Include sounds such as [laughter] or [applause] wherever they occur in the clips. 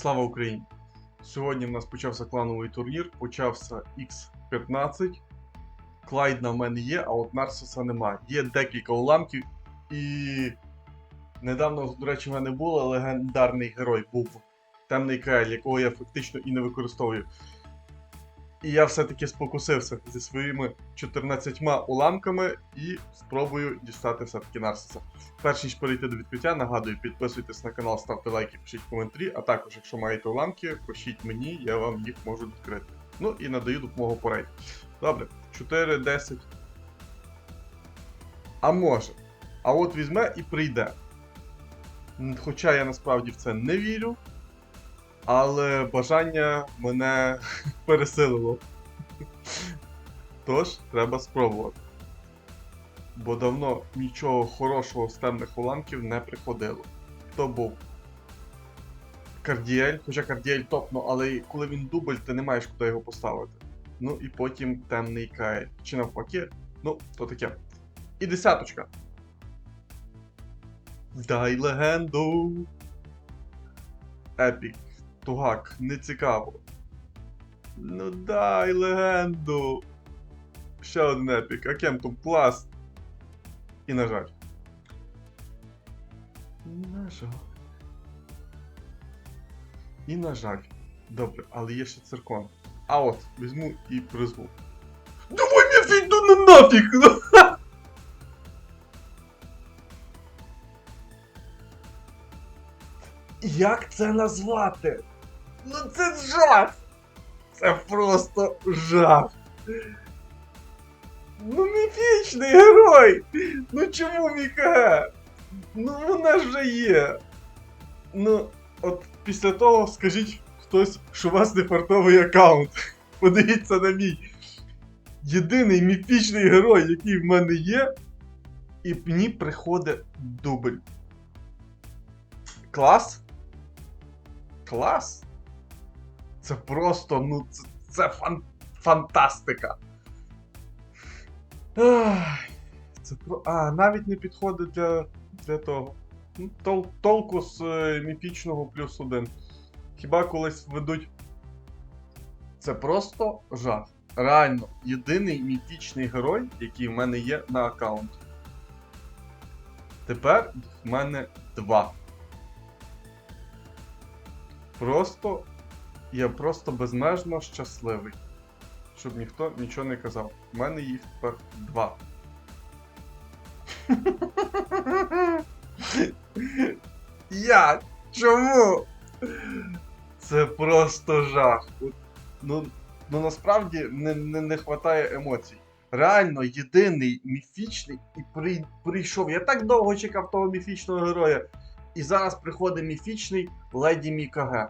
Слава Україні! Сьогодні в нас почався клановий турнір, почався X15. Клайдна в мене є, а от Нарсуса нема. Є декілька уламків, і недавно, до речі, в мене було легендарний герой був Темний Кель, якого я фактично і не використовую. І я все-таки спокусився зі своїми 14 уламками і спробую дістати все-таки Нарсуса. Перш ніж перейти до відкриття, нагадую, підписуйтесь на канал, ставте лайки, пишіть коментарі, а також, якщо маєте уламки, пишіть мені, я вам їх можу відкрити. Ну і надаю допомогу по рейду. Добре, 4, 10. А може. А от візьме і прийде. Хоча я насправді в це не вірю, але бажання мене [laughs] пересилило. Тож, треба спробувати бо давно нічого хорошого з темних уламків не приходило. То був Кардіель, хоча Кардіель топно, але коли він дубль, ти не маєш куди його поставити. Ну і потім темний Каель. Чи навпаки, ну, то таке. І десяточка. Дай легенду. Епік. Тугак, не цікаво. Ну дай легенду. Ще один епік. А кем там клас. І на жаль. На жаль. І на жаль. Добре, але є ще циркон. А от, візьму і призву. Давай я піду на нафіг! [laughs] Як це назвати? Ну це жах! Це просто жах! Ну міфічний герой! Ну чому Мікаге? Ну вона ж вже є. Ну, от після того скажіть хтось, що у вас не фартовий аккаунт. [laughs] Подивіться на мій. Єдиний міфічний герой, який в мене є, і мені приходить дубль. Клас? Клас? Це просто, ну, це, це фан, фантастика. Це. А, навіть не підходить для, для того. Ну, Тол, толку з е, міфічного плюс один. Хіба колись ведуть. Це просто жах. Реально, єдиний міфічний герой, який в мене є на аккаунті. Тепер в мене два. Просто. Я просто безмежно щасливий. Щоб ніхто нічого не казав. У мене їх тепер два. Як? Чому? Це просто жах. Ну, ну насправді не, не, не вистачає емоцій. Реально, єдиний міфічний і при, прийшов. Я так довго чекав того міфічного героя. І зараз приходить міфічний Леді Мікаге.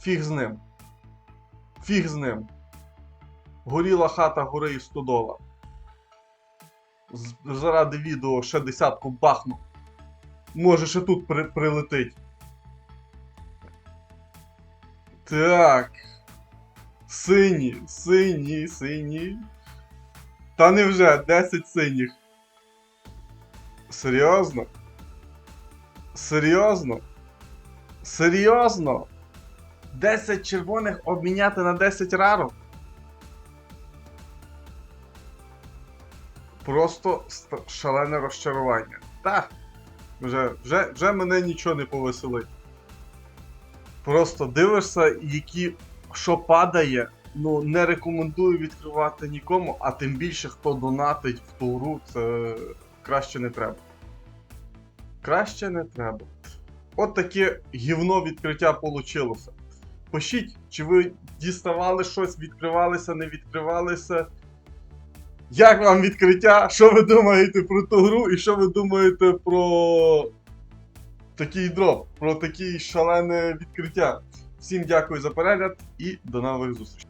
Фіг з ним. Фіг з ним. Горіла хата гори і стодола. Заради відео ще десятку бахну. Може, ще тут при, прилетить. Так. Сині, сині, сині. Та невже 10 синіх. Серйозно? Серйозно? Серйозно? 10 червоних обміняти на 10 рарок? Просто шалене розчарування. Так. Вже, вже, вже мене нічого не повеселить. Просто дивишся, які що падає. Ну, не рекомендую відкривати нікому, а тим більше хто донатить в ту гру, це краще не треба. Краще не треба. От таке гівно відкриття вийшло. Пишіть, чи ви діставали щось, відкривалися, не відкривалися. Як вам відкриття? Що ви думаєте про ту гру і що ви думаєте про такий дроп, про таке шалене відкриття? Всім дякую за перегляд і до нових зустрічей.